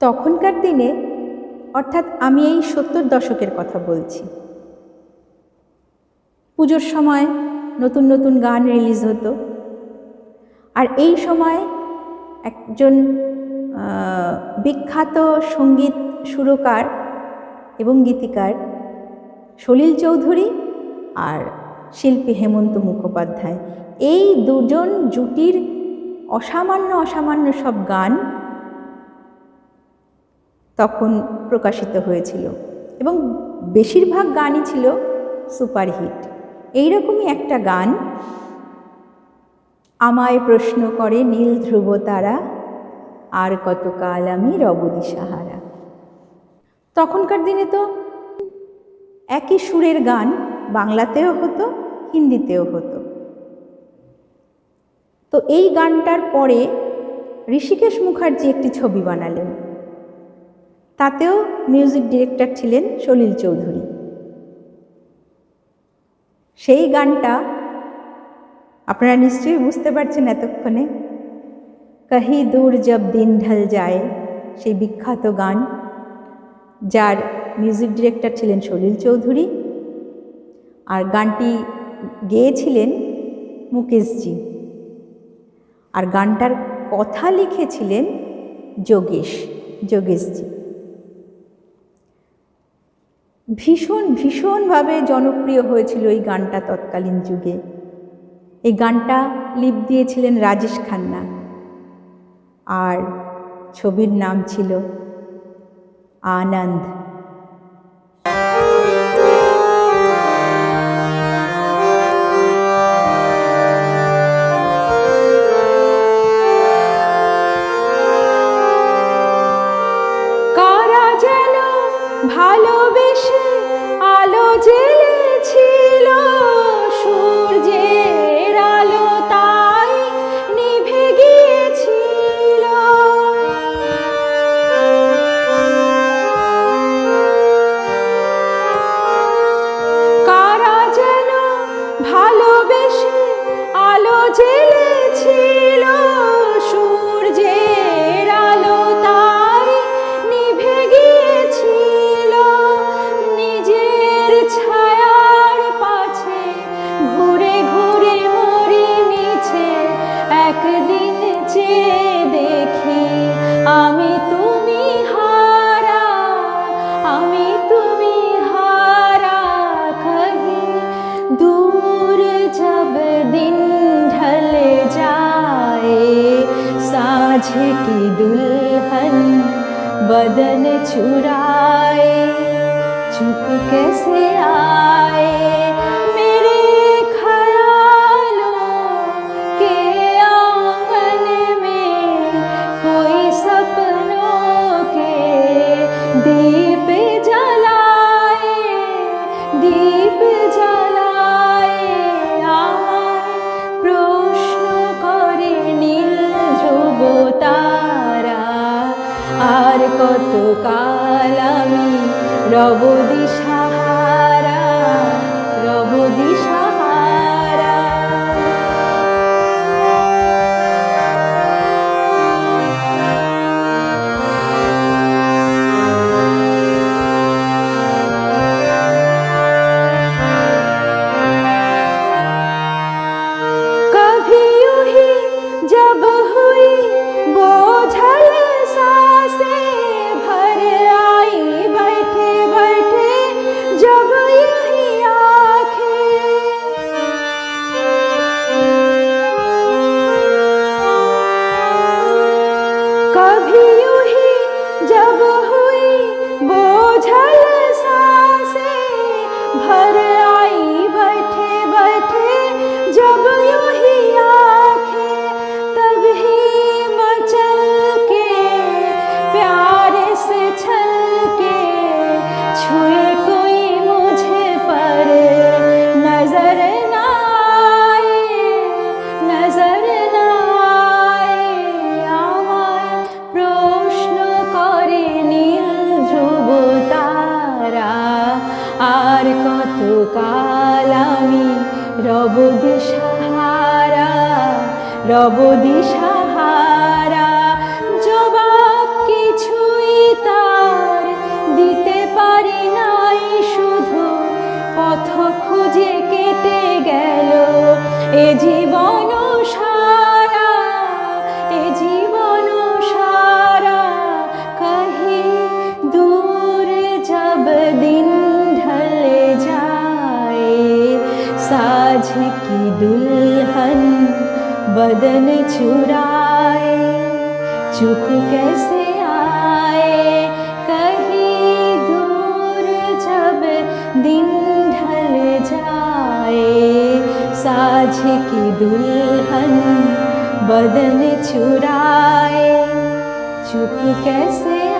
তখনকার দিনে, অর্থাৎ আমি এই সত্তর দশকের কথা বলছি। পুজোর সময় নতুন নতুন গান রিলিজ হতো। আর এই সময় একজন বিখ্যাত সংগীত সুরকার এবং গীতিকার সলিল চৌধুরী আর শিল্পী হেমন্ত মুখোপাধ্যায়, এই দুজন জুটির অসামান্য অসামান্য সব গান তখন প্রকাশিত হয়েছিল। এবং বেশিরভাগ গানই ছিল সুপারহিট। এইরকমই একটা গান আমায় প্রশ্ন করে, নীল ধ্রুব তারা, আর কতকাল আমি রবদি সাহারা? তখনকার দিনে তো একই সুরের গান বাংলাতেও হতো, হিন্দিতেও হতো। তো এই গানটার পরে ঋষিকেশ মুখার্জি একটি ছবি বানালেন। তাতেও মিউজিক ডিরেক্টর ছিলেন সলিল চৌধুরী। সেই গানটা আপনারা নিশ্চয়ই বুঝতে পারছেন এতক্ষণে। কহি দূর জব দিন ঢাল যায় সেই বিখ্যাত গান, যার মিউজিক ডিরেক্টর ছিলেন সলিল চৌধুরী। আর গানটি গেয়েছিলেন মুকেশজি। আর গানটার কথা লিখেছিলেন যোগেশ, যোগেশজি। ভীষণ, ভীষণভাবে জনপ্রিয় হয়েছিল এই গানটা তৎকালীন যুগে। এই গানটা লিপ দিয়েছিলেন রাজেশ খান্না। আর ছবির নাম ছিল আনন্দ। ভালোবেসে की दुल्हन बदन चुराए चुप कैसे आए? কত কাল আমি রব দিশাহারা कभी यूँ जब हुई बोझल सांसे, भर आई बैठे बैठे, जब यूँ ही आँखें ही मचल के प्यार से छल के छुए রব দিশাহারা রব জবাব কিছুই তার দিতে পারি নাই, শুধু পথ খুঁজে কেটে গেল এ জীবন সারা, এ জীবন সারা। কাহি দূর জব দিন? दुल्हन बदन चुराए चुप कैसे आए? कहीं दूर जब दिन ढल जाए, साझ की दुल्हन बदन चुराए चुप कैसे